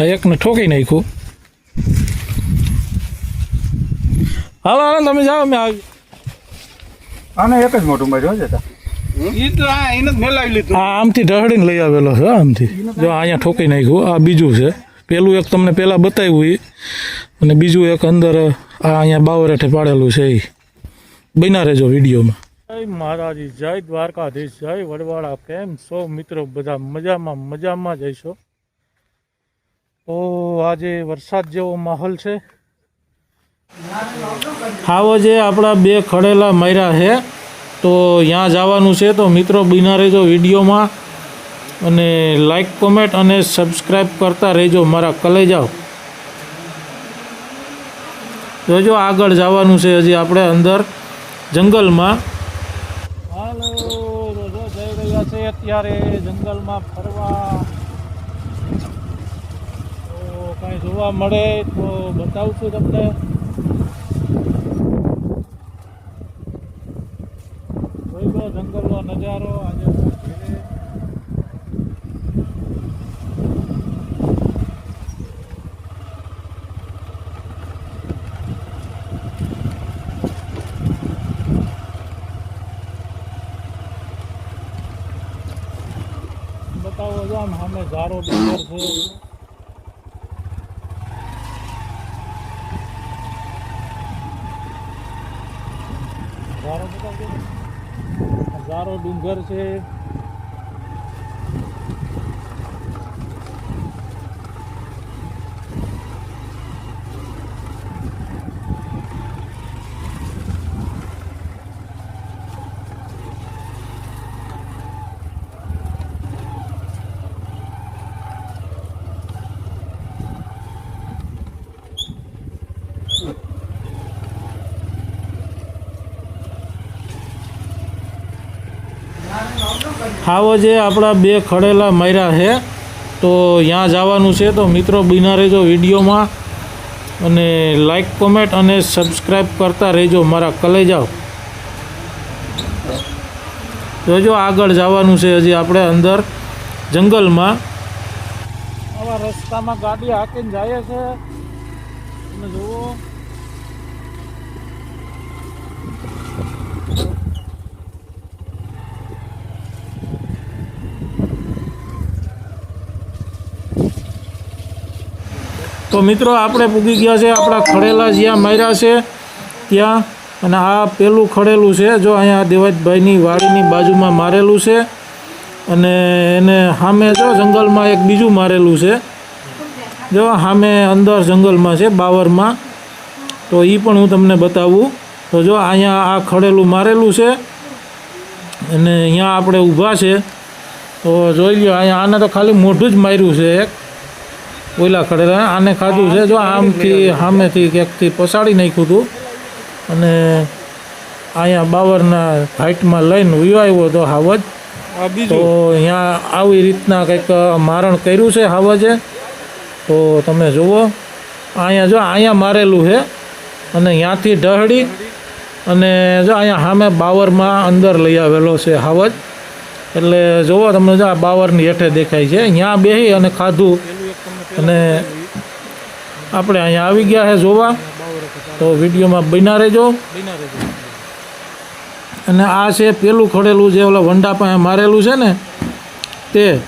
આ એકને ઠોકી નાખ્યું. હાલો હાલો તમે જાઓ મેં આવી. આને એક જ મોટું માર્યું હશે તા. ઈ તો આ એને જ મેલાવી લીધું. આ આમથી ઢહડીને લઈ આવેલો છે આમથી. જો અહીંયા ઠોકી નાખ્યું આ બીજું છે. પેલું એક તમને પહેલાં બતાવ્યું એ અને બીજું એક અંદર આ અહીંયા બાવરેઠે પાડેલું છે એ બન્યા રહેજો વિડીયોમાં. જય મહારાજી જય દ્વારકાધીશ જય વડવાળા. કેમ છો મિત્રો? બધા મજામાં મજામાં જઈશો તો આજે વરસાદ જેવો માહોલ છે. આવો જે આપણા બે ખડેલા માર્યા છે. તો ત્યાં જવાનું છે તો મિત્રો બિના રહેજો વિડીયોમાં. અને લાઈક કોમેન્ટ અને સબસ્ક્રાઈબ કરતા રહેજો મારા કલે જાઓ જોજો આગળ જવાનું છે હજી આપણે અંદર જંગલમાં. હાલો જઈ રહ્યા છે અત્યારે જંગલમાં ફરવા તો જોવા મળે તો બતાવું છું તમને. જોઈ જંગલનો નજારો આજે બતાવો જો આમ સામે ઝારો ડુંગર છે. ઝારો ડુંગર છે આવો જે આપણા બે ખડેલા માર્યા છે, તો ત્યાં જવાનું છે, તો મિત્રો બિના રહેજો વિડીયોમાં. અને લાઈક કોમેન્ટ અને સબસ્ક્રાઈબ કરતા રહેજો મારા કલેજાઓ. જોજો આગળ જવાનું છે હજી આપણે અંદર જંગલમાં. આવા રસ્તામાં ગાડી હાકીને જાય છે. અને જુઓ. તો મિત્રો, આપણે પૂગી ગયા છે આપણા ખડેલા જ્યાં માર્યા છે, ત્યાં. અને આ પેલું ખડેલું છે, જો અહીંયા દેવાજભાઈની વાડીની બાજુમાં મારેલું છે. અને એને સામે જો જંગલમાં એક બીજું મારેલું છે. જો સામે અંદર જંગલમાં છે, બાવરમાં. તો એ પણ હું તમને બતાવું. તો જો અહીંયા આ ખડેલું મારેલું છે. અને અહીંયા આપણે ઊભા છે. તો જોઈ લો અહીંયા આને તો ખાલી મોઢું જ માર્યું છે, એક. ઓલા ખડેલા આને ખાધું છે. જો આમથી સામેથી ક્યાંકથી પસાડી નાખ્યું હતું. અને અહીંયા બાવરના હાઇટમાં લઈને ઉયો આવ્યો હતો હાવજ. તો અહીંયા આવી રીતના કંઈક મારણ કર્યું છે હાવજે. તો તમે જુઓ. અહીંયા જો અહીંયા મારેલું છે. અને ત્યાંથી ઢહડી અને જો અહીંયા સામે બાવરમાં અંદર લઈ આવેલો છે હાવજ. એટલે જુઓ તમને જો આ બાવરની હેઠે દેખાય છે. ત્યાં બેસી અને ખાધું. અને આપણે અહીંયા આવી ગયા છે જોવા, તો વિડીયોમાં બન્યા રહેજો. અને આ છે પેલું ખડેલું જે ઓલા વંડા પાસે મારેલું છે ને, તે,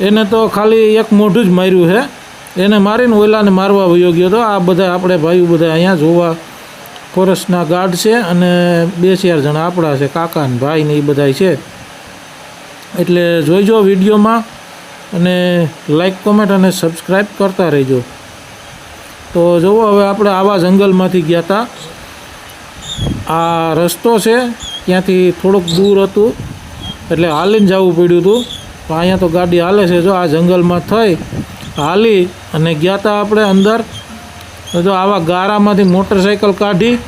એને તો ખાલી એક મોઢું જ માર્યું છે એને મારીને ઓલાને મારવા વયો ગયો હતો આ બધા આપણે ભાઈઓ બધા અહીંયા જોવા, કોરસના ગાર્ડ છે અને બે ચાર જણા આપણા છે, કાકા ને ભાઈ એ બધા છે. એટલે જોઈજો વિડીયોમાં. અને લાઈક કોમેન્ટ અને સબસ્ક્રાઈબ કરતા રહેજો. તો જુઓ, હવે આપણે આવા જંગલમાંથી ગયા હતા આ રસ્તો છે, ત્યાંથી થોડુંક દૂર હતું. એટલે હાલીને જવું પડ્યું હતું. તો અહીંયા તો ગાડી હાલે છે, જો આ જંગલમાં થઈ, હાલી અને ગયા હતા આપણે અંદર. જો આવા ગારામાંથી મોટરસાઇકલ કાઢી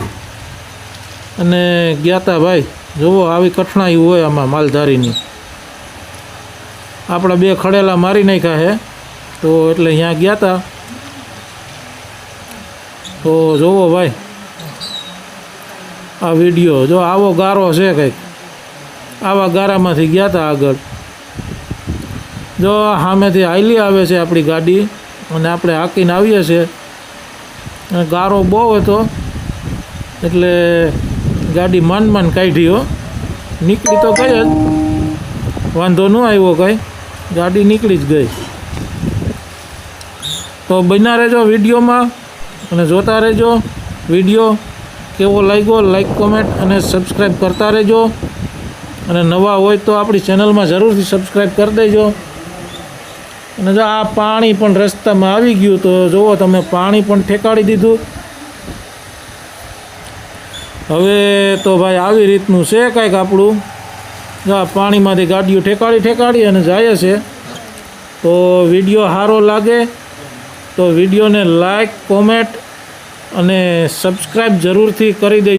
અને ગયા હતા ભાઈ. જુઓ, આવી કઠણાઈ હોય આમાં માલધારીની. આપણા બે ખડેલા મારી નાખ્યા છે. તો એટલે અહીંયા ગયા હતા તો જુઓ ભાઈ, આ વીડિયો જો આવો ગારો છે કંઈક. આવા ગારામાંથી ગયા હતા આગળ. જો સામેથી હાઈલી આવે છે આપણી ગાડી અને આપણે હાકીને આવીએ છીએ. અને ગારો બહુ હતો. એટલે ગાડી માંડ માંડ કાઢી હો. નીકળી તો કઈ જ. વાંધો ન આવ્યો કંઈ. ગાડી નીકળી જ ગઈ. તો બન્યા રહેજો વિડીયોમાં અને જોતા રહેજો વીડિયો કેવો લાગ્યો લાઈક કોમેન્ટ અને સબસ્ક્રાઈબ કરતા રહેજો. અને નવા હોય તો આપણી ચેનલમાં જરૂરથી સબસ્ક્રાઈબ કરી દેજો. અને જો આ પાણી પણ રસ્તામાં આવી ગયું તો જુઓ તમે, પાણી પણ ઠેકાડી દીધું. હવે તો ભાઈ આવી રીતનું છે કાંઈક આપણું? જો પાણીમાંથી ગાડીઓ ઠેકાડી ઠેકાડી અને જાય છે, તો વીડિયો સારો લાગે તો વિડીયોને લાઈક, કોમેન્ટ અને સબસ્ક્રાઈબ જરૂરથી કરી દે